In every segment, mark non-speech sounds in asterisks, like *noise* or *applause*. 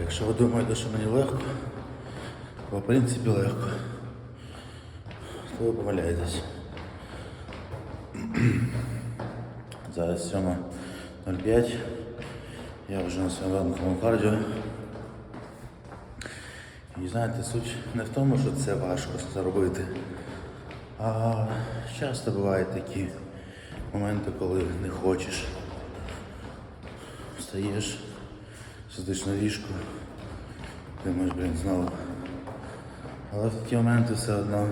Якщо ви думаєте, що мені легко, то в принципі легко, то ви помиляєтесь. Зараз 7.05. Я вже на своєму ранковому кардіо. І знаєте, суть не в тому, що це важко зробити. А часто бувають такі моменти, коли не хочеш. Встаєш, сидиш на ліжку, думаєш, блін, знову. Але в такі моменти все одно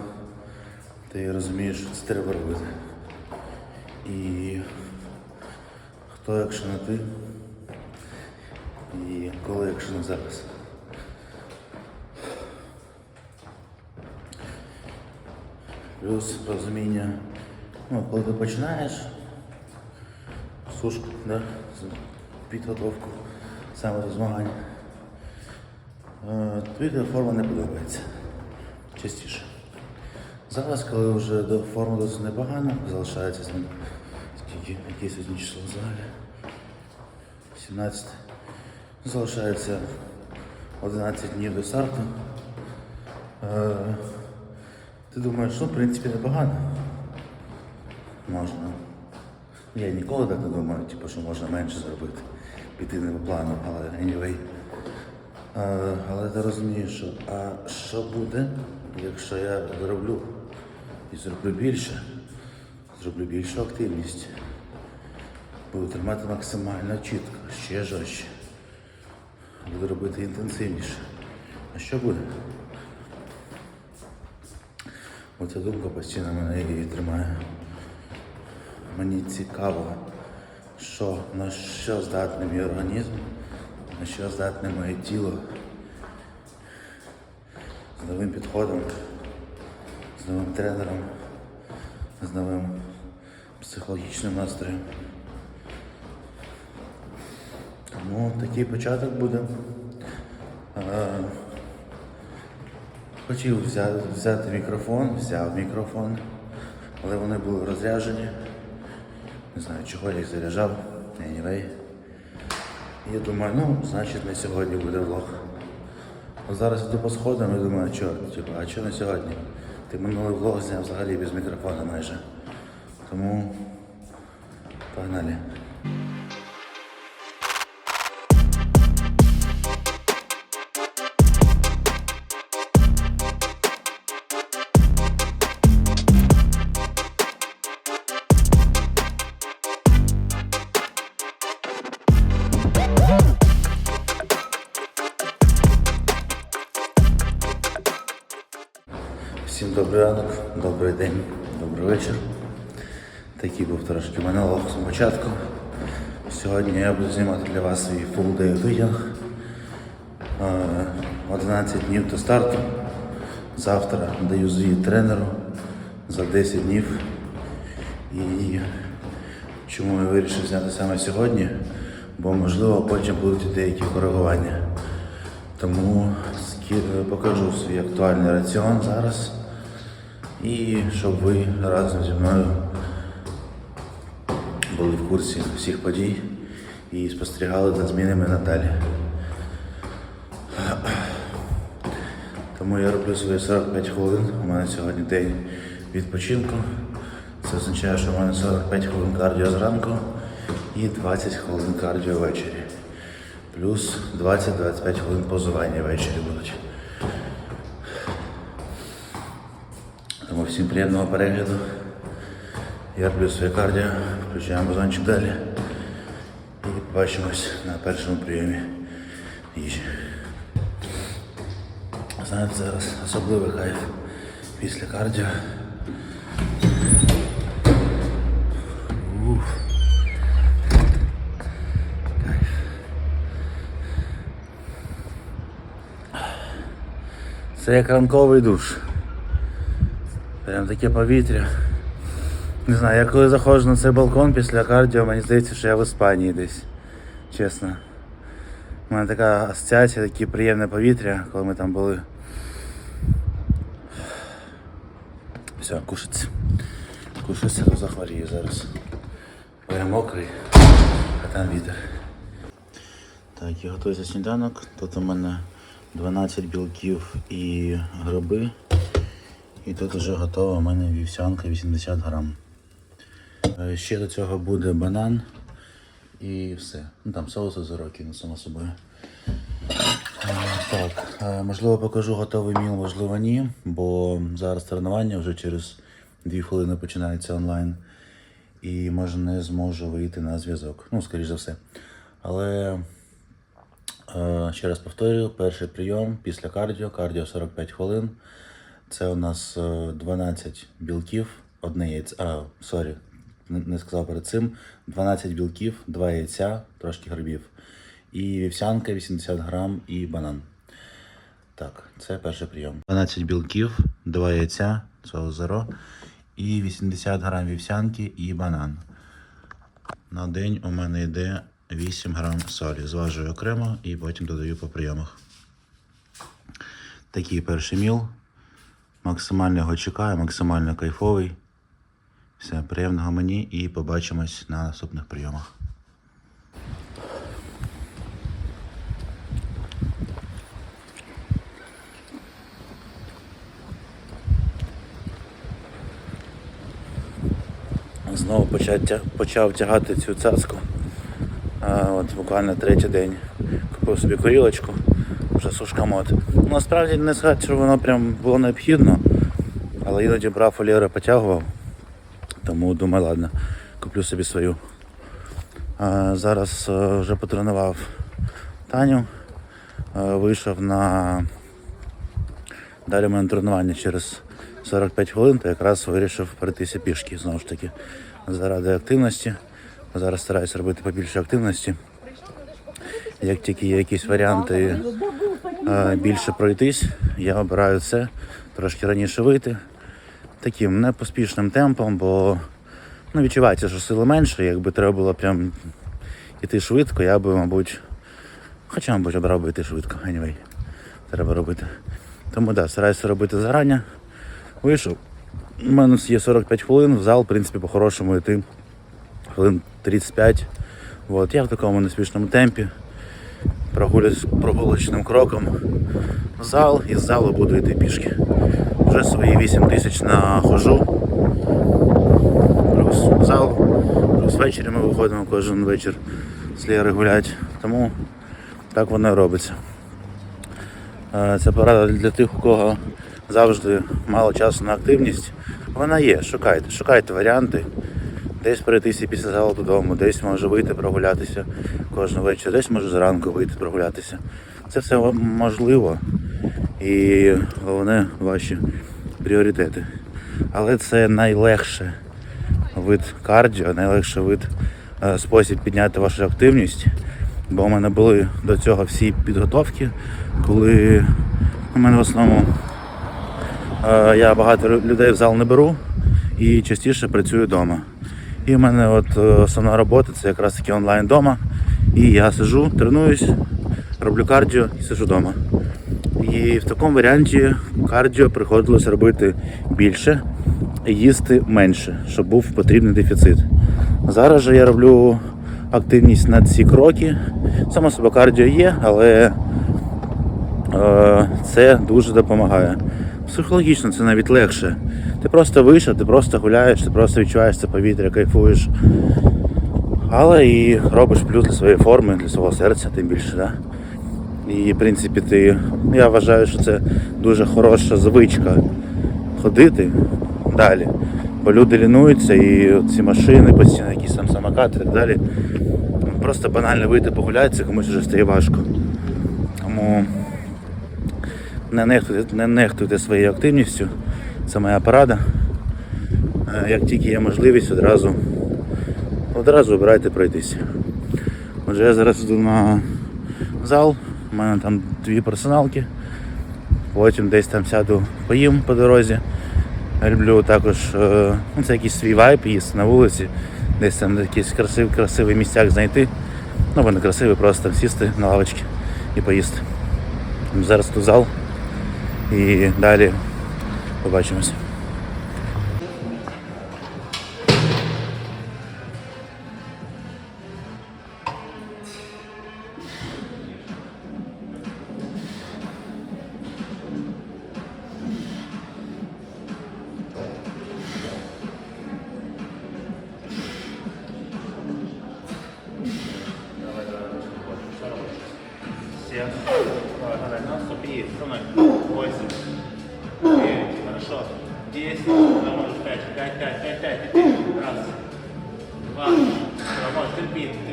ти розумієш, що це треба робити. І хто, якщо не ти, і коли, якщо не зараз. Плюс розуміння, ну, коли ти починаєш сушку, да, підготовку саме до змагань, е, та форма не подобається. Частіше. Зараз, коли вже до форми досить непогано, залишається там скільки, яке сьогодні число в залі. 17. Залишається 11 днів до старту. Е, ти думаєш, що в принципі непогано. Можна. Я ніколи так не думаю, типу, що можна менше зробити, піти не по плану, але anyway. Е, але ти розумієш, що а що буде, якщо я зроблю і зроблю більше, зроблю більшу активність. Буду тримати максимально чітко, ще жорстче. Буду робити інтенсивніше. А що буде? Оця думка постійно мене і тримає. Мені цікаво, що, на що здатний мій організм, на що здатне моє тіло з новим підходом, з новим тренером, з новим психологічним настроєм. Тому такий початок буде. Хотів взяти мікрофон, взяв мікрофон, але вони були розряджені. Не знаю, чого я їх заряджав. Anyway. Я думаю, ну, значить на сьогодні буде влог. От зараз іду по сходам і думаю, що, типу, а що на сьогодні? Ти минулий влог зняв взагалі без мікрофона майже. Тому погнали. Добрий день, добрий вечір. Такий був трошки монолог з початку. Сьогодні я буду знімати для вас свій full day витяг. Е, 11 днів до старту. Завтра даю звіт тренеру за 10 днів. І чому я вирішив зняти саме сьогодні? Бо можливо потім будуть деякі коригування. Тому покажу свій актуальний раціон зараз. І щоб ви разом зі мною були в курсі всіх подій і спостерігали за змінами надалі. Тому я роблю свої 45 хвилин. У мене сьогодні день відпочинку. Це означає, що у мене 45 хвилин кардіо зранку і 20 хвилин кардіо ввечері. Плюс 20-25 хвилин позування ввечері будуть. Тому всім приємного перегляду. Я роблю своє кардіо, включаємо базончик далі. І побачимось на першому прийомі їжі. Знаєте, зараз особливий кайф після кардіо. Уф. Кайф. Це як ранковий душ. Прям таке повітря. Не знаю, я коли заходжу на цей балкон після кардіо, мені здається, що я в Іспанії десь. Чесно. У мене така асоціація, таке приємне повітря, коли ми там були. Все, кушаться. Кушаться, то захворію зараз. Бо я мокрий, а там вітер. Так, я готуюся сніданок. Тут у мене 12 білків і гриби. І тут вже готова у мене вівсянка 80 грам. Е, Ще до цього буде банан і все. Ну там соуси зироки, ну само собою. Е, Так, е, можливо покажу готовий міл, можливо ні, бо зараз тренування вже через 2 хвилини починається онлайн. І може не зможу вийти на зв'язок. Ну, скоріш за все. Але Ще раз повторюю, перший прийом після кардіо, кардіо 45 хвилин. Це у нас е, 12 білків, одне яйце. А, сорі, не сказав перед цим. 12 білків, 2 яйця, трошки грибів. І вівсянка 80 грам і банан. Так, це перший прийом. 12 білків, 2 яйця, це зеро, і 80 грам вівсянки і банан. На день у мене йде 8 грам солі. Зважую окремо і потім додаю по прийомах. Такий перший міл. Максимально його чекаю, максимально кайфовий. Все, приємного мені і побачимось на наступних прийомах. Знову почав, почав тягати цю цацку. А, от буквально третій день купив собі корілочку, вже сушка мод. Ну, насправді не сказати, що воно прям було необхідно, але іноді брав олєри потягував, тому думаю, ладно, куплю собі свою. А, зараз е, вже потренував Таню, е, вийшов на далі мене тренування через 45 хвилин, то якраз вирішив перейтися пішки знову ж таки заради активності. Зараз стараюся робити побільше активності. Як тільки є якісь варіанти більше пройтись, я обираю це, трошки раніше вийти. Таким непоспішним темпом, бо ну, відчувається, що сили менше. Якби треба було прям йти швидко, я би, мабуть, хоча, мабуть, обрав би йти швидко. Anyway, треба робити. Тому так, да, стараюся робити зарані. Вийшов. У мене є 45 хвилин, в зал, в принципі, по-хорошому йти хвилин 35. От, я в такому неспішному темпі. Прогулююсь прогулочним кроком в зал і з залу буду йти пішки. Вже свої 8 тисяч нахожу. Плюс в зал, плюс ввечері ми виходимо кожен вечір з Лєри гулять. Тому так воно і робиться. Е, Це порада для тих, у кого завжди мало часу на активність. Вона є, шукайте, шукайте варіанти. Десь перейтися після залу додому, десь може вийти прогулятися кожного вечора, десь може зранку вийти прогулятися. Це все можливо. І головне ваші пріоритети. Але це найлегше вид кардіо, найлегший вид е, спосіб підняти вашу активність. Бо у мене були до цього всі підготовки, коли у мене в основному е, я багато людей в зал не беру і частіше працюю вдома. І в мене от е, основна робота це якраз таки онлайн вдома. І я сижу, тренуюсь, роблю кардіо і сижу вдома. І в такому варіанті кардіо приходилось робити більше і їсти менше, щоб був потрібний дефіцит. Зараз же я роблю активність на ці кроки. Само собі кардіо є, але е, це дуже допомагає. Психологічно це навіть легше. Ти просто вийшов, ти просто гуляєш, ти просто відчуваєш це повітря, кайфуєш. Але і робиш плюс для своєї форми, для свого серця, тим більше. Да? І в принципі ти, я вважаю, що це дуже хороша звичка ходити далі. Бо люди лінуються і ці машини, постійно якісь там самокати і так далі. Просто банально вийти погуляти, комусь вже стає важко. Тому не нехтуйте, не нехтуйте своєю активністю. Це моя порада. Е, Як тільки є можливість, одразу, одразу обирайте пройтися. Отже, я зараз йду на зал, у мене там дві персоналки. Потім десь там сяду, поїм по дорозі. Я люблю також, е, ну це якийсь свій вайб, їсти на вулиці, десь там якийсь красивий, красивий місцяк знайти. Ну, або не красивий, просто там сісти на лавочки і поїсти. Зараз тут зал і далі побачимось.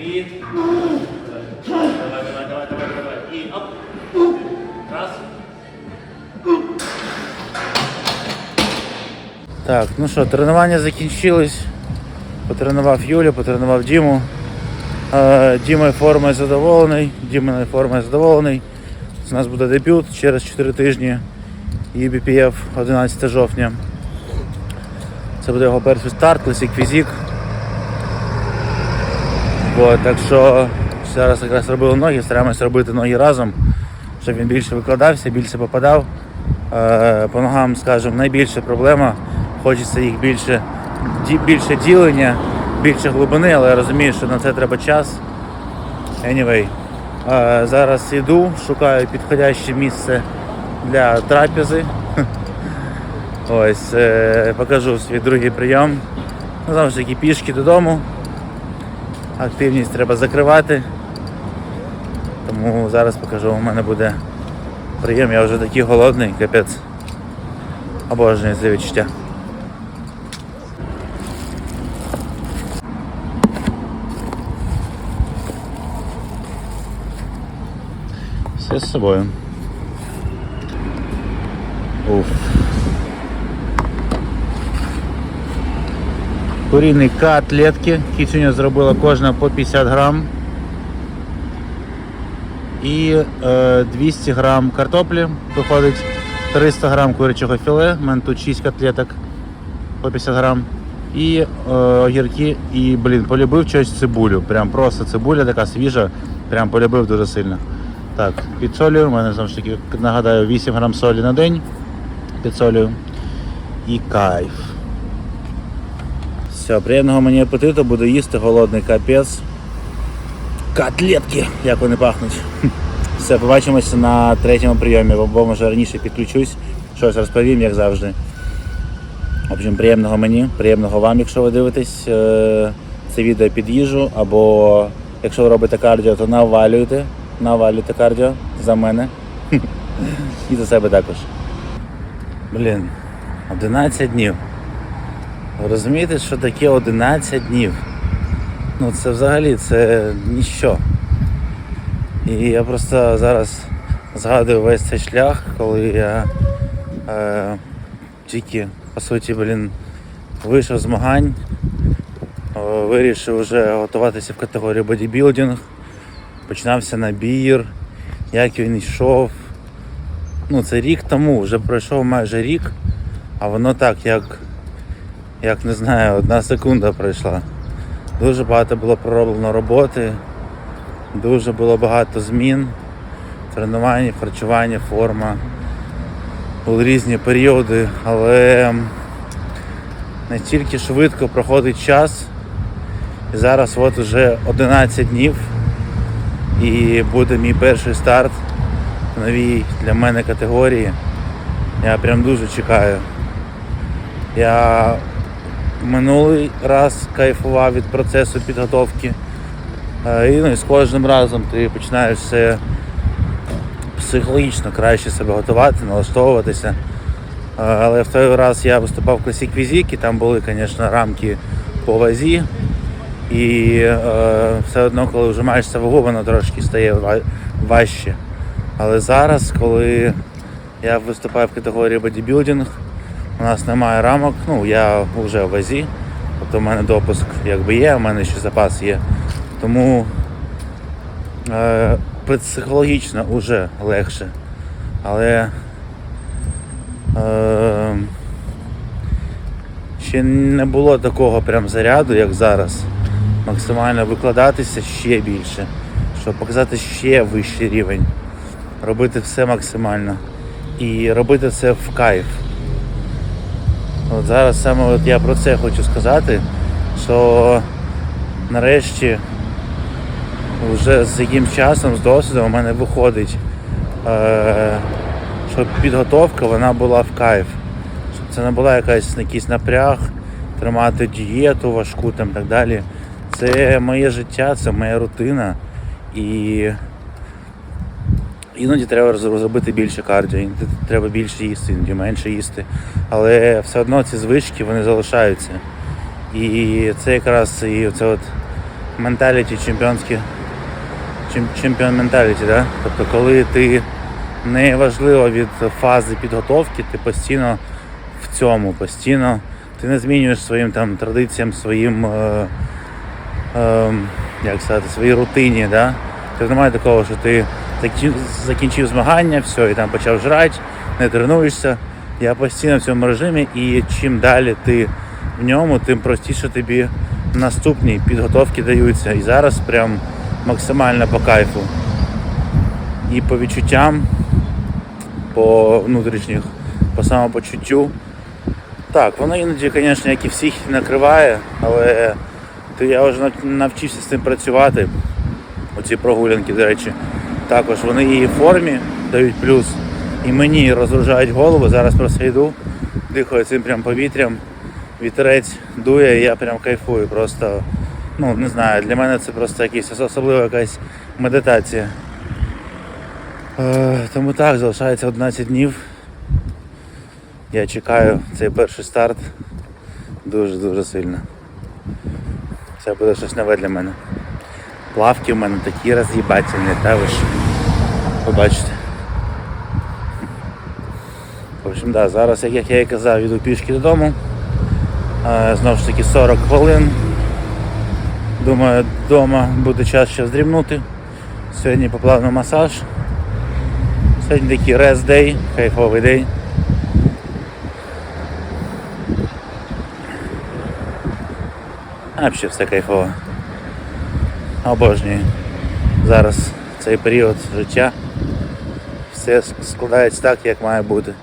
Три. Давай, давай, давай, давай, давай. И оп. Раз. Так, ну що, тренування закінчилось. Потренував Юлю, потренував Діму. Е, Дімою формою задоволений, Дімою формою задоволений. У нас буде дебют через 4 тижні UBPF 11 жовтня. Це буде його перший старт, Classic Physique. От, так що зараз якраз робили ноги, стараємось робити ноги разом, щоб він більше викладався, більше попадав. Е, По ногам, скажімо, найбільша проблема. Хочеться їх більше, більше ділення, більше глибини, але я розумію, що на це треба час. Anyway, е, зараз йду, шукаю підходяще місце для трапези. *laughs* Ось, е, покажу свій другий прийом. Ну, Знову ж таки, пішки додому. Активність треба закривати. Тому зараз покажу, у мене буде прийом, я вже такий голодний, капець. Обожнюю це відчуття. Все з собою. Уф. Курінні котлетки. Кіцюня зробила кожна по 50 грам. І е, 200 грам картоплі. Виходить 300 грам курячого філе. У мене тут 6 котлеток по 50 грам. І е, огірки, і, блін, полюбив щось цибулю. Прям просто цибуля така свіжа, прям полюбив дуже сильно. Так, підсолюю. У мене знову ж таки, нагадаю, 8 грам солі на день. Підсолюю. І кайф. Все, приємного мені апетиту, буду їсти голодний капець. Котлетки, як вони пахнуть. *laughs* Все, побачимося на третьому прийомі, бо може раніше підключусь. Щось розповім, як завжди. В общем, приємного мені, приємного вам, якщо ви дивитесь е, це відео під їжу, або якщо ви робите кардіо, то навалюйте, навалюйте кардіо за мене. *laughs* І за себе також. Блін, 11 днів. Розумієте, що таке 11 днів? Ну це взагалі це ніщо. І я просто зараз згадую весь цей шлях, коли я е, тільки, по суті, блін, вийшов з змагань, е, вирішив вже готуватися в категорії бодібілдинг, починався набір, як він йшов. Ну, це рік тому, вже пройшов майже рік, а воно так, як, як не знаю, одна секунда пройшла. Дуже багато було пророблено роботи, дуже було багато змін, тренування, харчування, форма. Були різні періоди, але настільки швидко проходить час. І зараз от уже 11 днів і буде мій перший старт в новій для мене категорії. Я прям дуже чекаю. Я минулий раз кайфував від процесу підготовки. Е, І, ну, з кожним разом ти починаєш все психологічно краще себе готувати, налаштовуватися. Е, Але в той раз я виступав в Classic Physique, і там були, звісно, рамки по вазі. І е, все одно, коли вже маєш вагу, воно трошки стає важче. Але зараз, коли я виступаю в категорії бодібілдинг, у нас немає рамок, ну я вже в вазі, тобто в мене допуск якби є, у мене ще запас є. Тому е, психологічно вже легше. Але е, ще не було такого прям заряду, як зараз. Максимально викладатися ще більше, щоб показати ще вищий рівень. Робити все максимально. І робити це в кайф. От зараз саме от я про це хочу сказати, що нарешті вже з яким часом, з досвідом у мене виходить, е, щоб підготовка вона була в кайф. Щоб це не була якась якийсь напряг, тримати дієту важку там так далі. Це моє життя, це моя рутина. І Іноді треба зробити більше кардіо, іноді треба більше їсти, іноді менше їсти. Але все одно ці звички вони залишаються. І це якраз і це от менталіті чемпіонське, чемпіон менталіті, да? Тобто коли ти не важливо від фази підготовки, ти постійно в цьому, постійно ти не змінюєш своїм там традиціям, своїм е, е, як сказати, своїй рутині. Да? Тобто немає такого, що ти закінчив змагання, все, і там почав жрати, не тренуєшся. Я постійно в цьому режимі, і чим далі ти в ньому, тим простіше тобі наступні підготовки даються. І зараз прям максимально по кайфу. І по відчуттям, по внутрішніх, по самопочуттю. Так, воно іноді, звісно, як і всіх накриває, але я вже навчився з цим працювати. Оці прогулянки, до речі, також вони і в формі дають плюс, і мені розгружають голову. Зараз просто йду, дихаю цим прям повітрям, вітерець дує, і я прям кайфую. Просто, ну не знаю, для мене це просто якась особлива якась медитація. Е, тому так, залишається 11 днів. Я чекаю цей перший старт дуже-дуже сильно. Це буде щось нове для мене. Плавки в мене такі роз'їбательні, та ви ж побачите. В общем, да, зараз, як я і казав, йду пішки додому. Знову ж таки 40 хвилин. Думаю, вдома буде час ще здрімнути. Сьогодні поплав на масаж. Сьогодні такий day, кайфовий день. А взагалі все кайфово. Обожнюю. Зараз цей період життя. Все складається так, як має бути.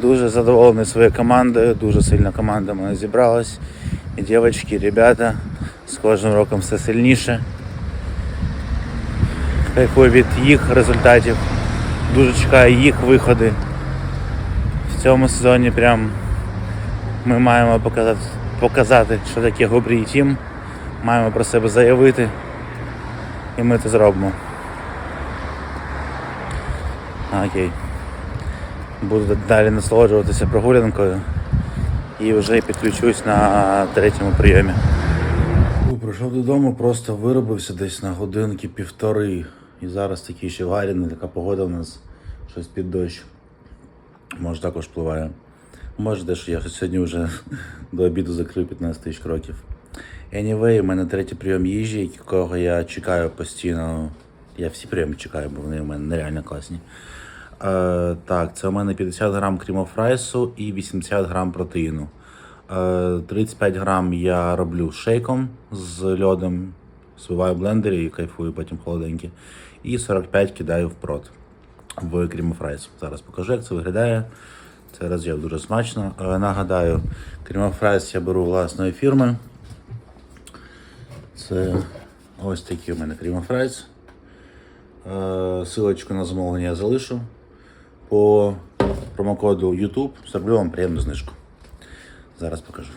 Дуже задоволений своєю командою, дуже сильна команда в мене зібралась. І дівчатки, і ребята. З кожним роком все сильніше. Кайфую від їх результатів. Дуже чекаю їх виходи. В цьому сезоні прям ми маємо показати, показати, що таке Гобрій Тім. Маємо про себе заявити. І ми це зробимо. Окей. Буду далі насолоджуватися прогулянкою і вже підключусь на третьому прийомі. Прийшов додому, просто виробився десь на годинки півтори. І зараз такий ще гарний, така погода у нас щось під дощ. Може також впливає. Може, те, що я сьогодні вже до обіду закрив 15 тисяч кроків. Anyway, у мене третій прийом їжі, якого я чекаю постійно. Я всі прийоми чекаю, бо вони у мене нереально класні. Е, так, це у мене 50 грам крімофрайсу і 80 грам протеїну. Е, 35 грам я роблю шейком з льодом, збиваю в блендері і кайфую потім холоденькі. І 45 кидаю в прот в крімофрайс. Зараз покажу, як це виглядає. Це роз'єв дуже смачно. Е, Нагадаю, крімофрайс я беру власної фірми. Це ось такий у мене крімофрайс. Е, Силочку на замовлення я залишу. По промокоду YouTube зроблю вам приємну знижку. Зараз покажу.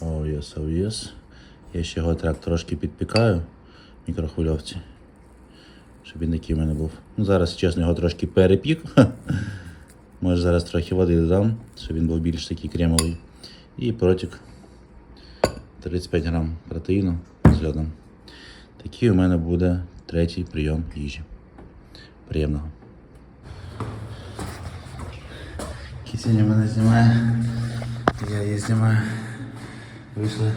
Oh, yes, oh, yes. Я ще його так трошки підпікаю в мікрохвильовці. Щоб він такий в мене був. Ну, зараз, чесно, його трошки перепік. *laughs* Може зараз трохи води додам, щоб він був більш такий кремовий. І протик 35 грам протеїну з льодом. Такий у мене буде третій прийом їжі. Приємного. Кисеня мене знімає. Я її знімаю. Вийшли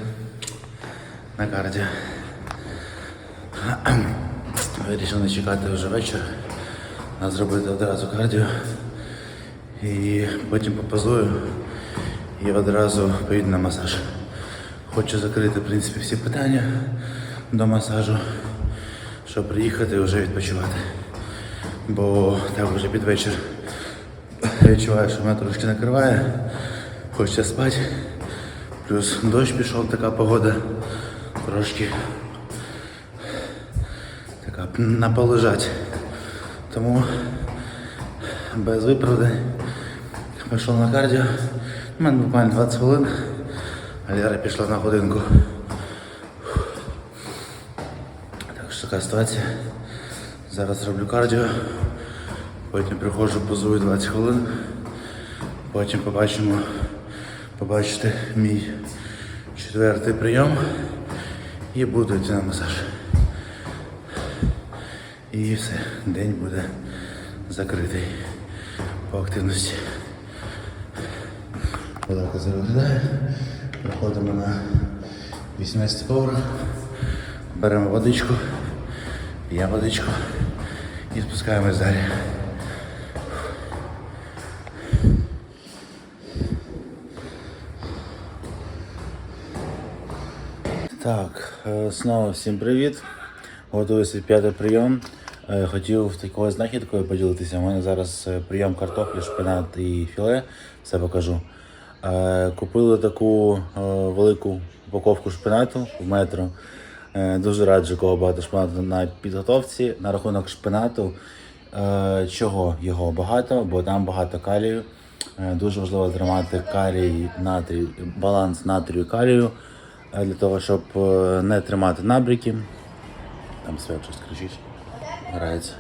на кардіо. *clears throat* Вирішив не чекати вже вечір, а зробити одразу кардіо. І потім попозую і одразу поїду на масаж. Хочу закрити в принципі всі питання до масажу, щоб приїхати і вже відпочивати. Бо так вже під вечір відчуваю, що мене трошки накриває, хочеться спати. Плюс дощ пішов, така погода трошки така на полежать. Тому без виправдань пішов на кардіо. У мене буквально 20 хвилин, а Лера пішла на годинку. Так що така ситуація. Зараз зроблю кардіо, Потім приходжу, позую 20 хвилин. Потім побачимо, побачите мій четвертий прийом і буду йти на масаж. І все, день буде закритий по активності. Отак це виглядає. На 18 поверх, беремо водичку, п'ємо водичку і спускаємось далі. Так, е, знову всім привіт. Готуюся п'ятий прийом. Е, Хотів такою знахідкою поділитися. У мене зараз е, прийом картоплі, шпинат і філе. Все покажу. Купили таку велику упаковку шпинату в метро. Дуже раджу, кого багато шпинату на підготовці. На рахунок шпинату. Чого його багато, бо там багато калію. Дуже важливо тримати калій, натрій, баланс натрію і калію для того, щоб е, не тримати набріки. Там свят щось кричить, грається.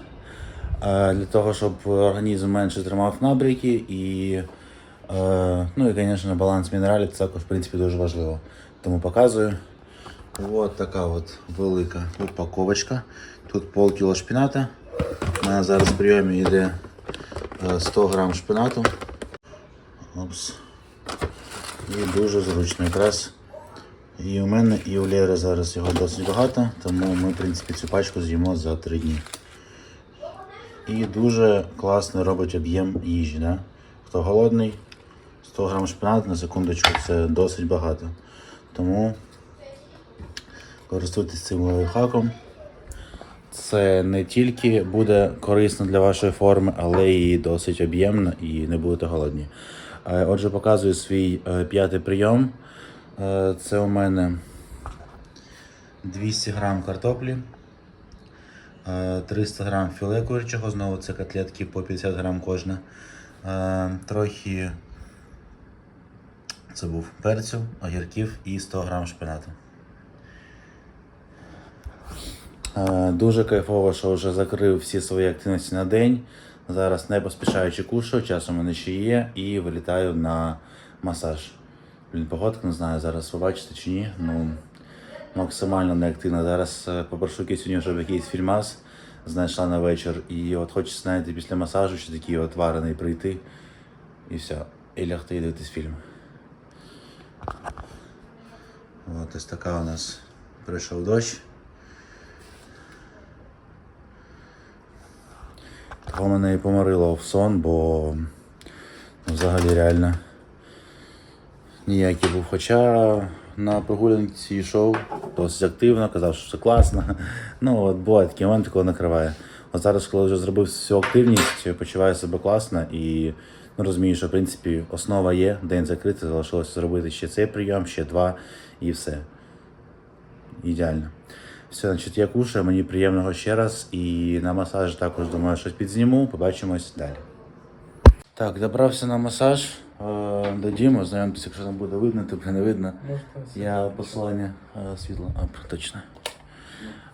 Е, Для того, щоб організм менше тримав набріки і, е, ну і, звісно, баланс мінералів це також, в принципі, дуже важливо. Тому показую. От така от велика упаковочка. Тут полкіло шпіната. У мене зараз в прийомі йде е, 100 грам шпинату. Опс. І дуже зручно якраз. І у мене, і у Лєри зараз його досить багато, тому ми, в принципі, цю пачку з'їмо за 3 дні. І дуже класно робить об'єм їжі. Да? Хто голодний, 100 грам шпинату на секундочку це досить багато. Тому користуйтесь цим лайфхаком. Це не тільки буде корисно для вашої форми, але і досить об'ємно і не будете голодні. Е, Отже, показую свій е, п'ятий прийом. Е, Це у мене 200 грам картоплі, е, 300 грам філе курячого, знову це котлетки по 50 грам кожна. Е, Трохи це був перцю, огірків і 100 грам шпинату. Е, Дуже кайфово, що вже закрив всі свої активності на день. Зараз не поспішаючи кушаю, час у мене ще є, і вилітаю на масаж. Блін, погодка не знаю, зараз ви бачите чи ні. Ну, максимально неактивно. Зараз е, попрошу кисюню, щоб якийсь фільмас знайшла на вечір. І от хочеться, знаєте, після масажу ще такий от варений прийти. І все. І лягти і дивитись фільм. От ось така у нас прийшов дощ. Того мене і поморило в сон, бо ну, взагалі реально ніякий був. Хоча на прогулянці йшов досить активно, казав, що все класно. Ну от бувають такі моменти, коли накриває. От зараз, коли вже зробив всю активність, почуваю себе класно і ну, розумію, що в принципі основа є, день закритий, залишилося зробити ще цей прийом, ще два і все. Ідеально. Все, значить, я кушаю, мені приємного ще раз. І на масаж також думаю, щось підзніму. Побачимось далі. Так, добрався на масаж до Діми. Знайомтеся, якщо там буде видно, типу не видно. Я посилання е, світло. А, точно.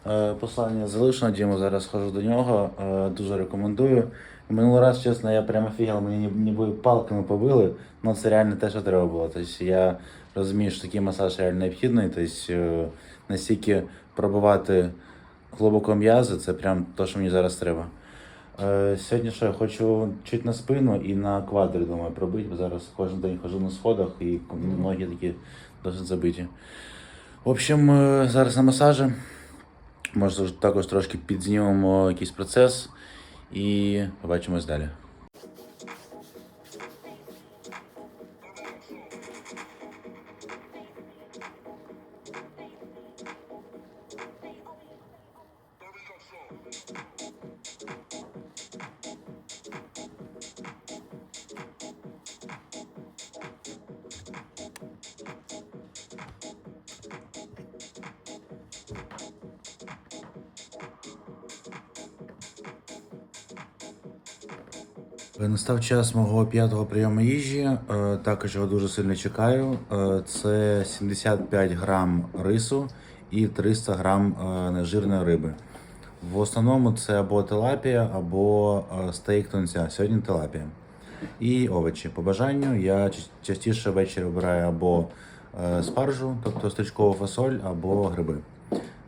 Е, Послання залишено, Діму зараз хожу до нього. Е, Дуже рекомендую. Минулий раз, чесно, я прямо фігал, мені ніби палками побили, але це реально те, що треба було. Тобто я розумію, що такий масаж реально необхідний. Тобто е, настільки пробувати глибоко м'язи, це прям те, що мені зараз треба. Е, Сьогодні ще я хочу чуть на спину і на квадри, думаю, пробити, бо зараз кожен день хожу на сходах і ноги такі досить забиті. В общем, е, зараз на масажі. Може, також трошки підзнімемо якийсь процес і побачимось далі. Настав час мого п'ятого прийому їжі. е, Також його дуже сильно чекаю. Е, Це 75 грам рису і 300 грам е, нежирної риби. В основному це або тилапія, або стейк тунця. Сьогодні тилапія. І овочі. По бажанню я частіше ввечері обираю або спаржу, тобто стрічкову фасоль, або гриби.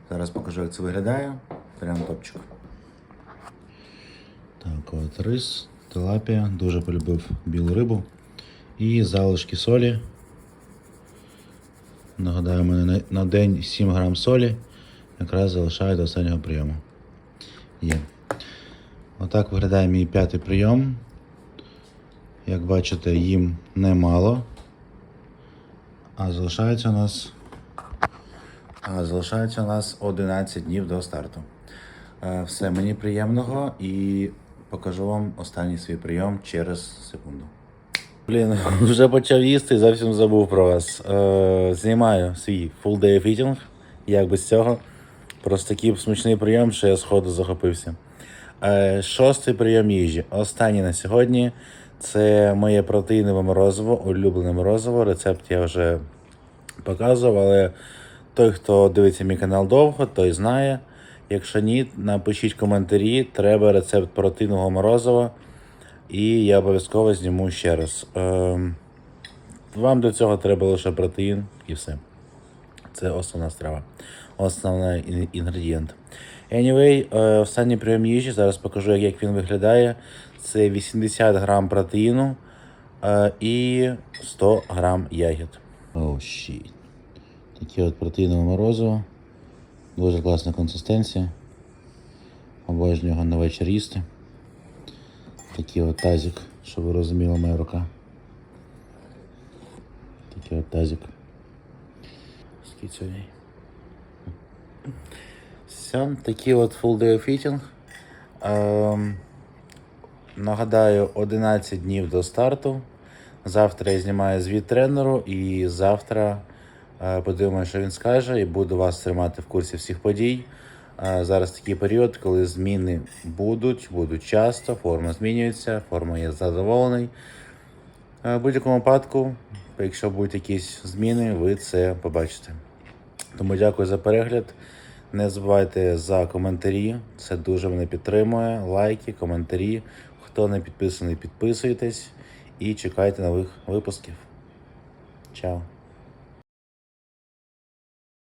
Зараз покажу, як це виглядає. Прям топчик. Так, от рис, тилапія, дуже полюбив білу рибу. І залишки солі. Нагадаю, мене на, день 7 грам солі. Якраз залишаю до останнього прийому. Є. Отак виглядає мій п'ятий прийом. Як бачите, їм немало. А залишається у нас. А залишається у нас 11 днів до старту. Е, Все, мені приємного і покажу вам останній свій прийом через секунду. Блін, *laughs* вже почав їсти і зовсім забув про вас. Е, знімаю свій full day eating. Як без цього. Просто такий смачний прийом, що я сходу захопився. Е, шостий прийом їжі. Останній на сьогодні. Це моє протеїнове морозиво, улюблене морозиво. Рецепт я вже показував, але той, хто дивиться мій канал довго, той знає. Якщо ні, напишіть коментарі, треба рецепт протеїнового морозива. І я обов'язково зніму ще раз. Ем, вам до цього треба лише протеїн і все. Це основна страва, основний інгредієнт. Anyway, е, останній прийом їжі. Зараз покажу, як він виглядає. Це 80 грам протеїну е, і 100 грам ягід. Oh, shit. Таке от протеїнове морозиво. Дуже класна консистенція. Обожнюю його на вечір їсти. Такий от тазик, щоб ви розуміли, моя рука. Такий от тазик. Скільки Все, такий от full day of eating. Ем, нагадаю, 11 днів до старту. Завтра я знімаю звіт тренеру і завтра подивимося, що він скаже, і буду вас тримати в курсі всіх подій. Е, зараз такий період, коли зміни будуть, будуть часто, форма змінюється, форма є задоволений. Е, В будь-якому випадку, якщо будуть якісь зміни, ви це побачите. Тому дякую за перегляд. Не забувайте за коментарі. Це дуже мене підтримує. Лайки, коментарі. Хто не підписаний, підписуйтесь і чекайте нових випусків. Чао!